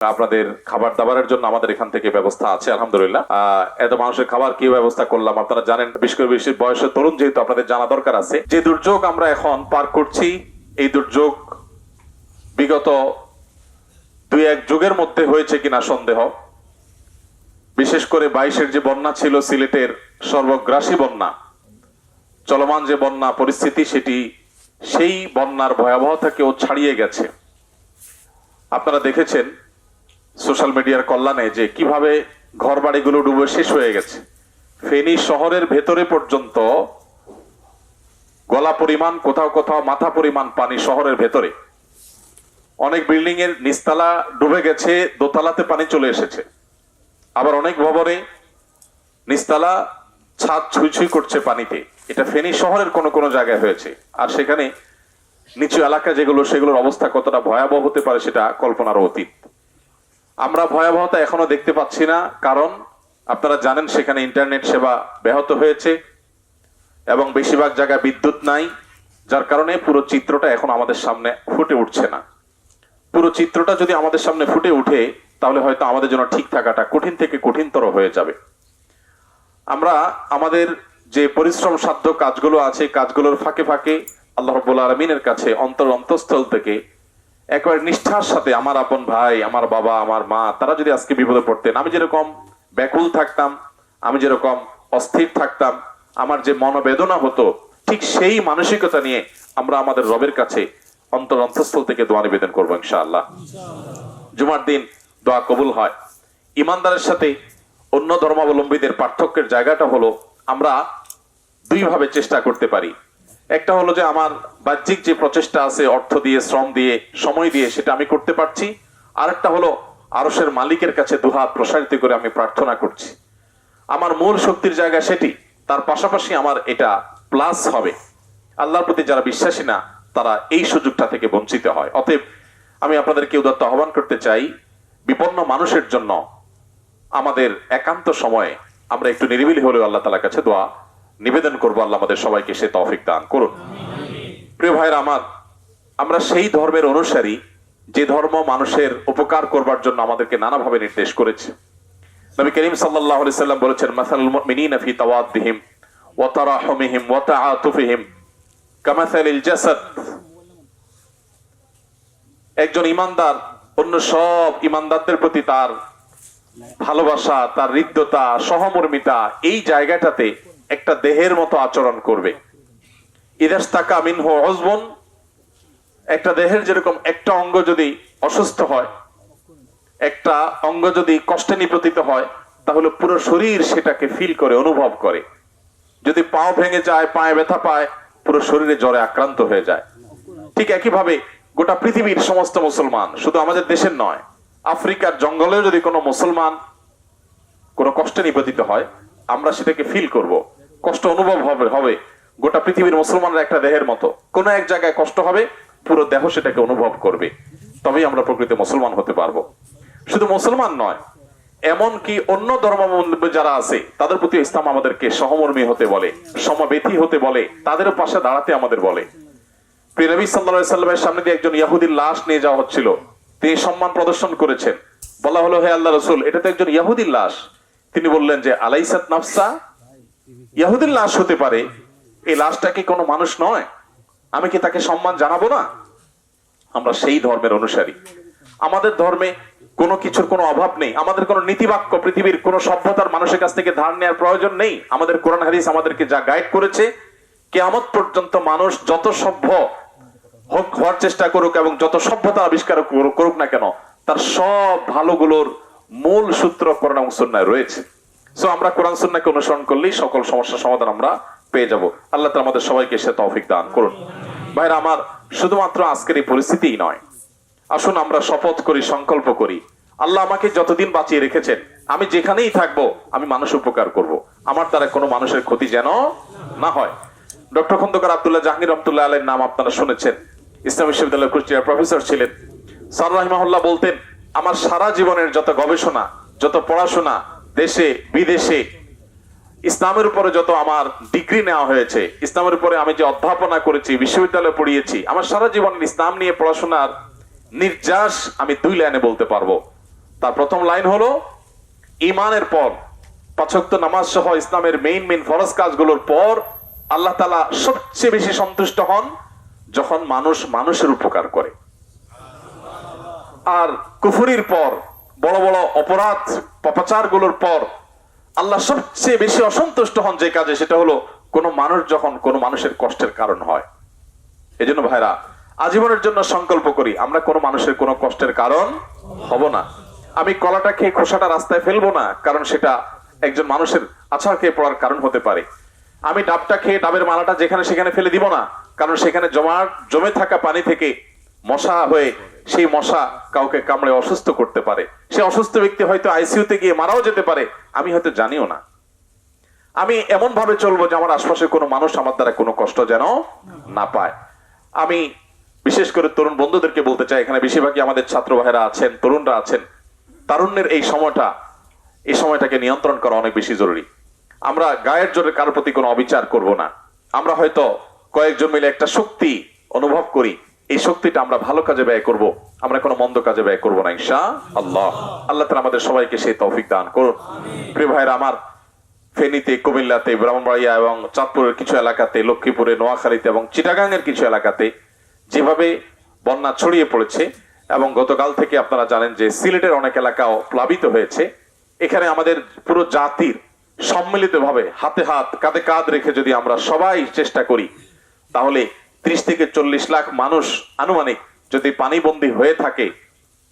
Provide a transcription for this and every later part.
আপনাদের খাবার দাবারের জন্য আমাদের এখান থেকে ব্যবস্থা আছে, আলহামদুলিল্লাহ। এত মানুষের খাবার কি ব্যবস্থা করলাম আপনারা জানেন, বিশেষ করে বেশি বয়সের তরুণ যেহেতু আপনাদের জানা দরকার আছে, যে দুর্যোগ আমরা এখন পার করছি, এই দুর্যোগ বিগত দুই এক যুগের মধ্যে হয়েছে কিনা সন্দেহ। বিশেষ করে বাইশের যে বন্যা ছিল, সিলেটের সর্বগ্রাসী বন্যা, চলমান যে বন্যা পরিস্থিতি, সেটি সেই বন্যার ভয়াবহতাকেও ছাড়িয়ে গেছে। আপনারা দেখেছেন সোশ্যাল মিডিয়ার কল্যাণে যে কীভাবে ঘর বাড়িগুলো ডুবে শেষ হয়ে গেছে। ফেনী শহরের ভেতরে পর্যন্ত গলা পরিমাণ, কোথাও কোথাও মাথা পরিমাণ পানি শহরের ভেতরে। অনেক বিল্ডিং এর নিচতলা ডুবে গেছে, দোতলাতে পানি চলে এসেছে। আবার অনেক ভবনে নিচতলা ছাদ ছুঁই করছে পানিতে। এটা ফেনী শহরের কোনো কোনো জায়গায় হয়েছে। আর সেখানে নিচু এলাকা যেগুলো, সেগুলোর অবস্থা কতটা ভয়াবহ হতে পারে সেটা কল্পনার অতীত। আমরা ভয়াবহতা এখনও দেখতে পাচ্ছি না, কারণ আপনারা জানেন সেখানে ইন্টারনেট সেবা ব্যাহত হয়েছে এবং বেশিরভাগ জায়গায় বিদ্যুৎ নাই, যার কারণে পুরো চিত্রটা এখন আমাদের সামনে ফুটে উঠছে না। পুরো চিত্রটা যদি আমাদের সামনে ফুটে উঠে, তাহলে হয়তো আমাদের জন্য ঠিক থাকাটা কঠিন থেকে কঠিনতর হয়ে যাবে। আমরা আমাদের যে পরিশ্রম সাধ্য কাজগুলো আছে, কাজগুলোর ফাঁকে ফাঁকে আল্লাহ রব্বুল আলমিনের কাছে অন্তর অন্তঃস্থল থেকে একেবারে নিষ্ঠার সাথে আমার আপন ভাই, আমার বাবা, আমার মা, তারা যদি আজকে বিপদে পড়তেন, আমি যেরকম ব্যাকুল থাকতাম, আমি যেরকম অস্থির থাকতাম, আমার যে মনোবেদনা হতো, ঠিক সেই মানসিকতা নিয়ে আমরা আমাদের রবের কাছে অন্তর অন্তঃস্থল থেকে দোয়া নিবেদন করব ইনশাআল্লাহ। জুমার দিন দোয়া কবুল হয়। ইমানদারের সাথে অন্য ধর্মাবলম্বীদের পার্থক্যের জায়গাটা হলো আমরা দুইভাবে চেষ্টা করতে পারি। একটা হলো যে আমার বাহ্যিক যে প্রচেষ্টা আছে, অর্থ দিয়ে, শ্রম দিয়ে, সময় দিয়ে, সেটা আমি করতে পারছি। আরেকটা হলো আরসের মালিকের কাছে দুহাত প্রসারিত করে আমি প্রার্থনা করছি। আমার মূল শক্তির জায়গা সেটি, তার পাশাপাশি আমার এটা প্লাস হবে। আল্লাহর প্রতি যারা বিশ্বাসী না, তারা এই সুযোগটা থেকে বঞ্চিত হয়। অতএব আমি আপনাদেরকে উদাত্ত আহ্বান করতে চাই, বিপন্ন মানুষের জন্য আমাদের একান্ত সময়ে আমরা একটু নিরিবিলি হলেও আল্লাহ তালার কাছে দোয়া নিবেদন করব আল্লাহ আমাদের সবাইকে সে তৌফিক দান করুন। প্রিয় ভাইরা আমার, আমরা সেই ধর্মের অনুসারী যে ধর্ম মানুষের উপকার করবার জন্য আমাদেরকে নানাভাবে নির্দেশ করেছে। নবী করিম সাল্লাল্লাহু সাল্লাম বলেছেন জাসাদ। একজন ইমানদার অন্য সব ইমানদারদের প্রতি তার ভালোবাসা, তার হৃদ্যতা, সহমর্মিতা এই জায়গাটাতে একটা দেহের মতো আচরণ করবে। ইদাস্তাকা মিনহ অজবন একটা দেহের যেরকম একটা অঙ্গ যদি অসুস্থ হয়, একটা অঙ্গ যদি কষ্টে নিপতিত হয়, তাহলে পুরো শরীর সেটাকে ফিল করে, অনুভব করে। যদি পাও ভেঙে যায়, পায়ে ব্যথা পায়, পুরো শরীরে জ্বরে আক্রান্ত হয়ে যায়। ঠিক একইভাবে গোটা পৃথিবীর সমস্ত মুসলমান, শুধু আমাদের দেশের নয়, আফ্রিকার জঙ্গলেও যদি কোনো মুসলমান কোনো কষ্টে নিপতিত হয়, আমরা সেটাকে ফিল করব। কষ্ট অনুভব হবে হবে। গোটা পৃথিবীর মুসলমানরা একটা দেহের মতো। কোনো এক জায়গায় কষ্ট হবে, পুরো দেহ সেটাকে অনুভব করবে। তবেই আমরা প্রকৃত মুসলমান হতে পারব। শুধু মুসলমান নয় এমন কি অন্য ধর্মাবলম্বী যারা আছে, তাদের প্রতি ইসলাম আমাদেরকে সহমর্মী হতে বলে সমবেথী হতে বলে তাদেরও পাশে দাঁড়াতে আমাদের বলে। প্রিয় সাল্লাল্লাহু সাল্লামের সামনে দিয়ে একজন ইয়াহুদির লাশ নিয়ে যাওয়া হচ্ছিল। তিনি সম্মান প্রদর্শন করেছেন। বলা হলো, হে আল্লাহ রসুল, এটা তো একজন ইয়াহুদির লাশ। তিনি বললেন যে, আলাইসাত নাফসা ইয়াহুদির লাশ হতে পারে। এই লাশটা কি কোনো মানুষ নয়? আমি কি তাকে সম্মান জানাব না? আমরা সেই ধর্মের অনুসারী। আমাদের ধর্মে কোনো কিছুর কোনো অভাব নেই। আমাদের কোনো নীতিবাক্য পৃথিবীর কোনো সভ্যতার মানুষের কাছ থেকে ধার নেওয়ার প্রয়োজন নেই। আমাদের কোরআন হাদিস আমাদেরকে যা গাইড করেছে, কেয়ামত পর্যন্ত মানুষ যত সভ্য হোক, হওয়ার চেষ্টা করুক এবং যত সভ্যতা আবিষ্কার করুক না কেন, তার সব ভালোগুলোর মূল সূত্র কোরআন এবং সুন্নায় রয়েছে। সো আমরা কোরআন সুন্নাকে অনুসরণ করলেই সকল সমস্যার সমাধান আমরা পেয়ে যাব। আল্লাহ তাআলা আমাদের সবাইকে সে তৌফিক দান করুন। ভাইরা, আমার শুধুমাত্র আজকের এই পরিস্থিতিই নয়। আসুন আমরা শপথ করি, সংকল্প করি। আল্লাহ আমাকে যতদিন বাঁচিয়ে রেখেছেন, আমি যেখানেই থাকব, আমি মানুষ উপকার করব। আমার দ্বারা কোনো মানুষের ক্ষতি যেন না হয়। ডক্টর খন্দকার আব্দুল্লাহ জাহাঙ্গীর রহমতুল্লাহ আলের নাম আপনারা শুনেছেন। ইসলাম বিশ্ববিদ্যালয়ের কুষ্টিয়ার প্রফেসর ছিলেন। সার রহিমাহুল্লাহ বলতেন, আমার সারা জীবনের যত গবেষণা, যত পড়াশোনা দেশে, বিদেশে, ইসলামের উপরে যত আমার ডিগ্রি নেওয়া হয়েছে, ইসলামের উপরে আমি যে অধ্যাপনা করেছি, বিশ্ববিদ্যালয়ে পড়িয়েছি, আমার সারা জীবন ইসলাম নিয়ে পড়াশোনার নির্যাস আমি দুই লাইনে বলতে পারব। তার প্রথম লাইন হলো, ইমানের পর, পাঁচক্ত নামাজ সহ ইসলামের মেইন মেইন ফরজ কাজগুলোর পর আল্লাহ তালা সবচেয়ে বেশি সন্তুষ্ট হন যখন মানুষ মানুষের উপকার করে। আর কুফুরির পর বড় বড় অপরাধ পাপাচারগুলোর পর আল্লাহ সবচেয়ে বেশি অসন্তুষ্ট হন যে কাজে, সেটা হলো কোন মানুষ যখন কোন মানুষের কষ্টের কারণ হয়। এজন্য ভাইরা, আজীবনের জন্য সংকল্প করি, আমরা কোনো মানুষের কোনো কষ্টের কারণ হব না। আমি কলাটা খেয়ে খোসাটা রাস্তায় ফেলব না, কারণ সেটা একজন মানুষের আছাড় খেয়ে পড়ার কারণ হতে পারে। আমি ডাবটা খেয়ে ডাবের মালাটা যেখানে সেখানে ফেলে দিব না, কারণ সেখানে জমা জমে থাকা পানি থেকে মশা হয়ে সেই মশা কাউকে কামড়ে অসুস্থ করতে পারে। সে অসুস্থ ব্যক্তি হয়তো আইসিইউতে গিয়ে মারাও যেতে পারে। আমি হয়তো জানিও না। আমি এমন ভাবে চলবো যে আমার আশপাশে কোনো মানুষ আমার দ্বারা কোনো কষ্ট যেন না পায়। আমি বিশেষ করে তরুণ বন্ধুদেরকে বলতে চাই, এখানে বেশিরভাগই আমাদের ছাত্র ভাইরা আছেন, তরুণরা আছেন। তারুণ্যের এই সময়টা, এই সময়টাকে নিয়ন্ত্রণ করা অনেক বেশি জরুরি। আমরা গায়ের জোরে কারোর প্রতি কোনো অবিচার করব না। আমরা হয়তো কয়েকজন মিলে একটা শক্তি অনুভব করি। এই শক্তিটা আমরা ভালো কাজে ব্যয় করব, আমরা কোনো মন্দ কাজে ব্যয় করব না, ইনশা আল্লাহ। আল্লাহ তালা আমাদের সবাইকে সেই তৌফিক দান করুন। প্রিয় ভাইরা আমার ফেনীতে, কুমিল্লাতে, ব্রাহ্মণবাড়িয়া এবং চাঁদপুরের কিছু এলাকাতে, লক্ষ্মীপুরে, নোয়াখালীতে এবং চিটাগাংয়ের কিছু এলাকাতে যেভাবে বন্যা ছড়িয়ে পড়েছে এবং গতকাল থেকে আপনারা জানেন যে সিলেটের অনেক এলাকাও প্লাবিত হয়েছে, এখানে আমাদের পুরো জাতির সম্মিলিতভাবে হাতে হাত, কাঁধে কাঁধ রেখে যদি আমরা সবাই চেষ্টা করি, তাহলে ত্রিশ থেকে চল্লিশ লাখ মানুষ আনুমানিক যদি পানিবন্দী হয়ে থাকে,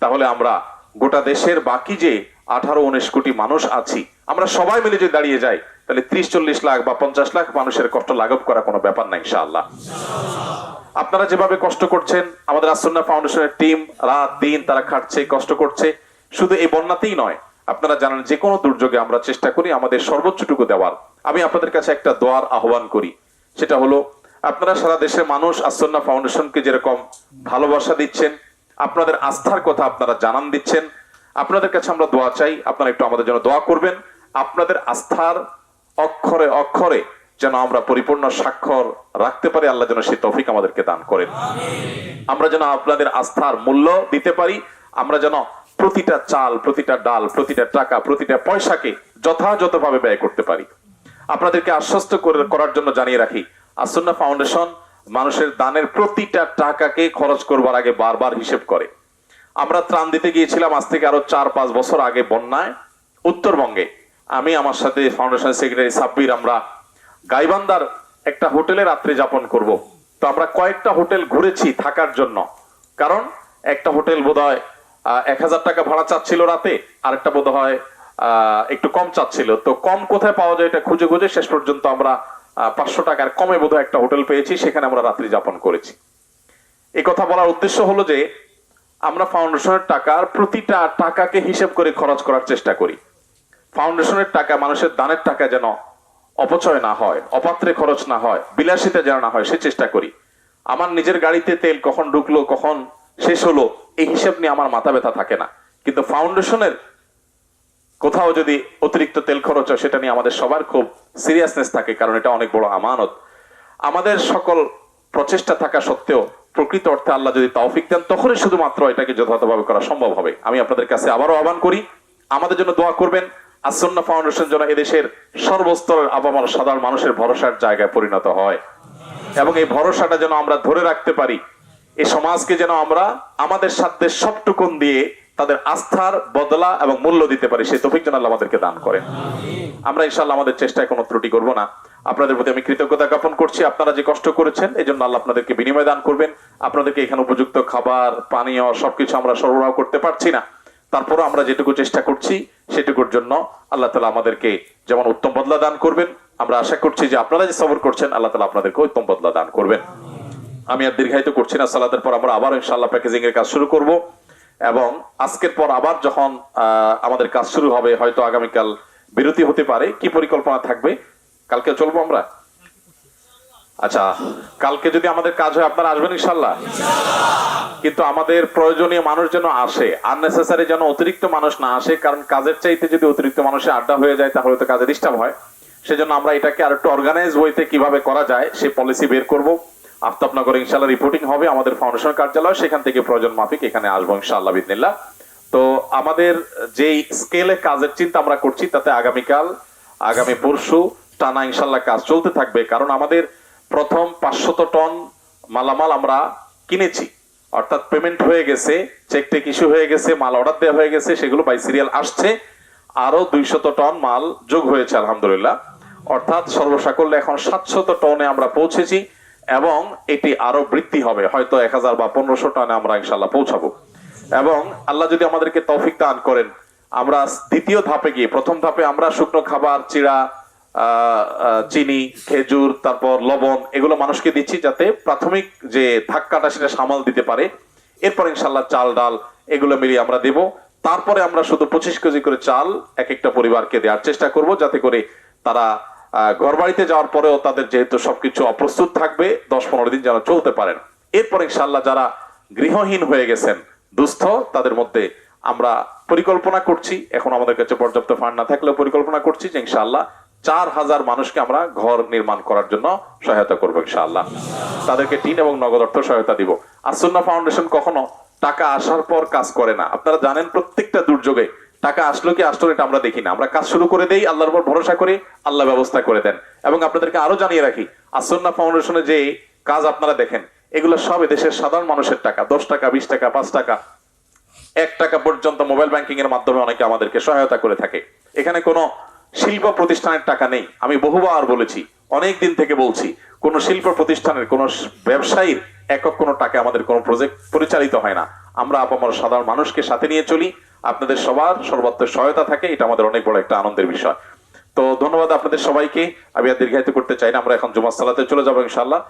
তাহলে আমরা গোটা দেশের বাকি যে আঠারো, উনিশ কোটি মানুষ আছি, আমরা সবাই মিলে যদি দাঁড়িয়ে যাই, তাহলে ত্রিশ, চল্লিশ লাখ বা পঞ্চাশ লাখ মানুষের কষ্ট লাঘব করা কোনো ব্যাপার না, ইনশাআল্লাহ। আপনারা যেভাবে কষ্ট করছেন, আমাদের আসন্না ফাউন্ডেশনের টিম রাত দিন তারা খাটছে, কষ্ট করছে, শুধু এই বন্যাতেই নয়, আপনারা জানেন যে কোনো দুর্যোগে আমরা চেষ্টা করি আমাদের সর্বোচ্চটুকু দেওয়ার। আমি আপনাদের কাছে একটা দোয়ার আহ্বান করি, সেটা হলো আপনারা সারা দেশের মানুষ আসন্না ফাউন্ডেশনকে যেরকম ভালোবাসা দিচ্ছেন, আপনাদের আস্থার কথা আপনারা জানান দিচ্ছেন। আপনাদের কাছে আমরা দোয়া চাই, আপনারা একটু আমাদের জন্য দোয়া করবেন। আপনাদের আস্থার অক্ষরে অক্ষরে যেন আমরা পরিপূর্ণ স্বাক্ষর রাখতে পারি, আল্লাহ যেন সেই তফিক আমাদেরকে দান করেন। আমরা যেন আপনাদের আস্থার মূল্য দিতে পারি, আমরা যেন প্রতিটা চাল, প্রতিটা ডাল, প্রতিটা টাকা, প্রতিটা পয়সাকে যথাযথভাবে ব্যয় করতে পারি। আপনাদেরকে আশ্বস্ত করে করার জন্য জানিয়ে রাখি আসন্না ফাউন্ডেশন মানুষের দানের প্রতিটা টাকাকে খরচ করবার আগে বারবার হিসেব করে। আমরা ত্রাণ দিতে গিয়েছিলাম আজ থেকে আরও চার পাঁচ বছর আগে বন্যায়। উত্তরবঙ্গে আমি, আমার সাথে ফাউন্ডেশন সেক্রেটারি সাব্বির, আমরা গাইবান্দার একটা হোটেলে রাত্রে যাপন করব। তো আমরা কয়েকটা হোটেল ঘুরেছি থাকার জন্য। কারণ একটা হোটেল বোধ হয় এক হাজার টাকা ভাড়া চাচ্ছিল রাতে, আরেকটা বোধ হয় একটু কম চাচ্ছিল। তো কম কোথায় পাওয়া যায় এটা খুঁজে খুঁজে শেষ পর্যন্ত আমরা পাঁচশো টাকার কমে বোধহয় একটা হোটেল পেয়েছি, সেখানে আমরা রাত্রি যাপন করেছি। এই কথা বলার উদ্দেশ্য হলো যে, আমরা ফাউন্ডেশনের টাকার প্রতিটা টাকাকে হিসেব করে খরচ করার চেষ্টা করি। ফাউন্ডেশনের টাকা মানুষের দানের টাকা যেন অপচয় না হয়, অপাত্রে খরচ না হয়, বিলাসিতা যেন না হয়, সে চেষ্টা করি। আমার নিজের গাড়িতে তেল কখন ঢুকলো, কখন শেষ হলো, এই হিসেব নিয়ে আমার মাথা ব্যথা থাকে না। কিন্তু ফাউন্ডেশনের কোথাও যদি অতিরিক্ত তেল খরচ হয়, সেটা নিয়ে আমাদের সবার খুব সিরিয়াসনেস থাকে, কারণ এটা অনেক বড় আমানত। আমাদের সকল প্রচেষ্টা থাকা সত্ত্বেও, প্রকৃত অর্থে আল্লাহ যদি তৌফিক দেন, তখনই শুধুমাত্র এটাকে যথাযথভাবে করা সম্ভব হবে। আমি আপনাদের কাছে আবারও আহ্বান করি, আমাদের জন্য দোয়া করবেন, আসন্না ফাউন্ডেশন যেন এদেশের সর্বস্তরের আবামার সাধারণ মানুষের ভরসার জায়গায় পরিণত হয়। এবং এই ভরসাটা যেন আমরা ধরে রাখতে পারি এই সমাজকে যেন আমরা আমাদের সাথে সবটুকুন দিয়ে তাদের আস্থার বদলা এবং মূল্য দিতে পারি, সেই তফিক যেন আল্লাহ আমাদেরকে দান করেন। আমরা ইনশাল্লাহ আমাদের চেষ্টায় কোনো ত্রুটি করব না। আপনাদের প্রতি আমি কৃতজ্ঞতা জ্ঞাপন করছি। আপনারা যে কষ্ট করেছেন এই জন্য আল্লাহ আপনাদেরকে বিনিময় দান করবেন। আপনাদেরকে এখানে উপযুক্ত খাবার, পানীয় সবকিছু আমরা সরবরাহ করতে পারছি না। তারপরও আমরা যেটুকু চেষ্টা করছি, সেটুকুর জন্য আল্লাহ তালা আমাদেরকে যেমন উত্তম বদলা দান করবেন। আমরা আশা করছি যে আপনারা যে সবর করছেন, আল্লাহ তালা আপনাদেরকে উত্তম বদলা দান করবেন। আমি আর দীর্ঘায়িত করছি না সালাদের পর, আমরা আবার ইনশাল্লাহ প্যাকেজিং এর কাজ শুরু করব। এবং আজকের পর আবার যখন আমাদের কাজ শুরু হবে, হয়তো আগামীকাল বিরতি হতে পারে। কি পরিকল্পনা থাকবে? কালকে চলবো আমরা? আচ্ছা কালকে যদি আমাদের কাজ হয়, আপনারা আসবেন ইনশাল্লাহ কিন্তু আমাদের প্রয়োজনীয় মানুষ যেন আসে আননেসেসারি যেন অতিরিক্ত মানুষ না আসে, কারণ কাজের চাইতে যদি অতিরিক্ত মানুষের আড্ডা হয়ে যায়, তাহলে তো কাজে ডিস্টার্ব হয়। সেজন্য আমরা এটাকে আর একটু অর্গানাইজ ওয়েতে কীভাবে করা যায়, সে পলিসি বের করব। আফতাবনগর ইনশাল্লাহ রিপোর্টিং হবে, আমাদের ফাউন্ডেশন কার্যালয়, সেখান থেকে প্রয়োজন মাফিক এখানে আসব ইনশাআল্লাহ বিদিনিল্লাহ। তো আমাদের যেই স্কেলে কাজের চিন্তা আমরা করছি, তাতে আগামীকাল, আগামী পরশু টানা ইনশাল্লাহ কাজ চলতে থাকবে, কারণ আমাদের প্রথম পাঁচশত টন মালামাল আমরা কিনেছি। অর্থাৎ পেমেন্ট হয়ে গেছে চেক টেক ইস্যু হয়ে গেছে, মাল অর্ডার দেওয়া হয়ে গেছে, সেগুলো বাই সিরিয়াল আসছে আরও দুইশত টন মাল যোগ হয়েছে, আলহামদুলিল্লাহ। অর্থাৎ সর্বসাকল্যে এখন সাতশত টনে আমরা পৌঁছেছি। এবং এটি আরও বৃদ্ধি হবে, হয়তো এক হাজার বা পনেরোশো টানে আমরা ইনশাল্লাহ পৌঁছাবো। এবং আল্লাহ যদি আমাদেরকে তৌফিক দান করেন, আমরা দ্বিতীয় ধাপে গিয়ে, প্রথম ধাপে আমরা শুকনো খাবার, চিড়া চিনি, খেজুর, তারপর লবণ এগুলো মানুষকে দিচ্ছি যাতে প্রাথমিক যে ধাক্কাটা সেটা সামাল দিতে পারে। এরপর ইনশাল্লাহ চাল, ডাল এগুলো মিলিয়ে আমরা দেব। তারপরে আমরা শুধু পঁচিশ কেজি করে চাল এক একটা পরিবারকে দেওয়ার চেষ্টা করব, যাতে করে তারা ঘর বাড়িতে যাওয়ার পরেও তাদের যেহেতু সবকিছু অপ্রস্তুত থাকবে, দশ পনেরো দিন যেন চলতে পারেন। এরপর ইনশাল্লাহ যারা গৃহহীন হয়ে গেছেন, দুস্থ, তাদের মধ্যে আমরা পরিকল্পনা করছি। এখন আমাদের কাছে পর্যাপ্ত ফান্ড না থাকলেও পরিকল্পনা করছি যে ইনশাআল্লাহ চার হাজার মানুষকে আমরা ঘর নির্মাণ করার জন্য সহায়তা করব ইনশাআল্লাহ। তাদেরকে টিন এবং নগদ অর্থ সহায়তা দিব। আসন্না ফাউন্ডেশন কখনো টাকা আসার পর কাজ করে না। আপনারা জানেন প্রত্যেকটা দুর্যোগে টাকা আসলো কি আসলো এটা আমরা দেখি না। আমরা কাজ শুরু করে দেই, আল্লাহর উপর ভরসা করি, আল্লাহ ব্যবস্থা করে দেন। এবং আপনাদেরকে আরও জানিয়ে রাখি আসন্না ফাউন্ডেশনে যে কাজ আপনারা দেখেন, এগুলো সব দেশের সাধারণ মানুষের টাকা, দশ টাকা, বিশ টাকা, পাঁচ টাকা। এক টাকা পর্যন্ত মোবাইল ব্যাংকিং এর মাধ্যমে অনেকে আমাদেরকে সহায়তা করে থাকে। এখানে কোনো শিল্প প্রতিষ্ঠানের টাকা নেই। আমি বহুবার বলেছি, অনেক দিন থেকে বলছি, কোন শিল্প প্রতিষ্ঠানের, কোন ব্যবসায়ীর একক কোনো টাকা আমাদের কোনো প্রজেক্ট পরিচালিত হয় না। আমরা আপামর সাধারণ মানুষকে সাথে নিয়ে চলি আপনাদের সবার সর্বাত্মক সহায়তা থাকে, এটা আমাদের অনেক বড় একটা আনন্দের বিষয়। তো ধন্যবাদ আপনাদের সবাইকে। আমি আর দীর্ঘায়িত করতে চাই না, আমরা এখন জুমার সালাতে চলে যাব ইনশাল্লাহ